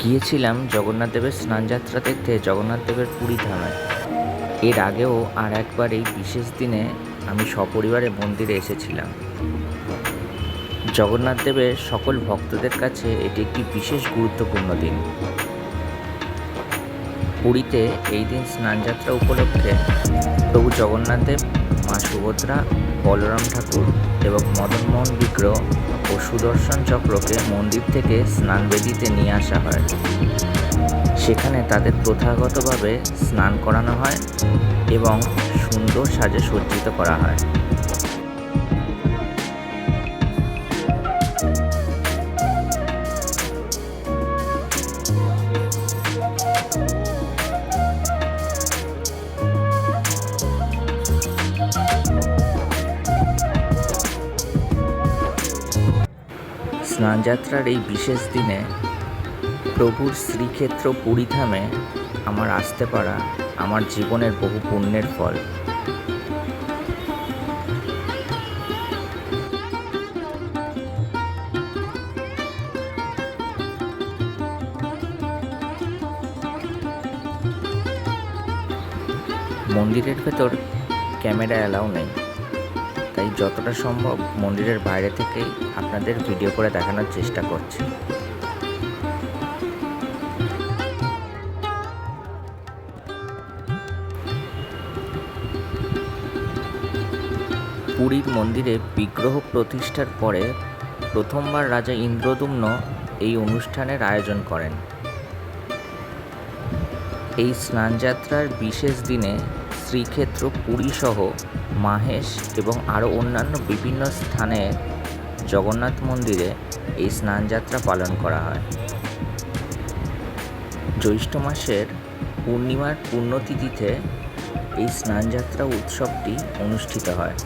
গিয়েছিলাম জগন্নাথ দেবের স্নানযাত্রা দেখতে, জগন্নাথ দেবের পুরী ধামে। এর আগেও আর একবার এই বিশেষ দিনে আমি সপরিবারে মন্দিরে এসেছিলাম। জগন্নাথ দেবের সকল ভক্তদের কাছে এটি একটি বিশেষ গুরুত্বপূর্ণ দিন। পুরীতে এই দিন স্নানযাত্রা উপলক্ষে প্রভু জগন্নাথ দেব, মা সুভদ্রা বলরাম ঠাকুর এবং মদনমোহন বিগ্রহ ও সুদর্শন চক্রকে মন্দির থেকে স্নানবেদিতে নিয়ে আসা হয়। সেখানে তাদের প্রথাগতভাবে স্নান করানো হয় এবং সুন্দর সাজে সজ্জিত করা হয়। স্নানযাত্রার এই বিশেষ দিনে প্রভুর শ্রীক্ষেত্র পুরীধামে আমার আসতে পারা আমার জীবনের বহু পুণ্যের ফল। মন্দিরের ভেতর ক্যামেরা অ্যালাউ নেই। তাই যতটা সম্ভব মন্দিরের বাইরে থেকেই আপনাদের ভিডিও করে দেখানোর চেষ্টা করছি। পুরীর মন্দিরে বিগ্রহ প্রতিষ্ঠার পরে প্রথমবার রাজা ইন্দ্রদুম্ন এই অনুষ্ঠানের আয়োজন করেন। এই স্নানযাত্রার বিশেষ দিনে শ্রীক্ষেত্র পুরীসহ মাহেশ এবং আরও অন্যান্য বিভিন্ন স্থানে জগন্নাথ মন্দিরে এই স্নানযাত্রা পালন করা হয়। জ্যৈষ্ঠ মাসের পূর্ণিমার পুণ্যতিথিতে এই স্নানযাত্রা উৎসবটি অনুষ্ঠিত হয়।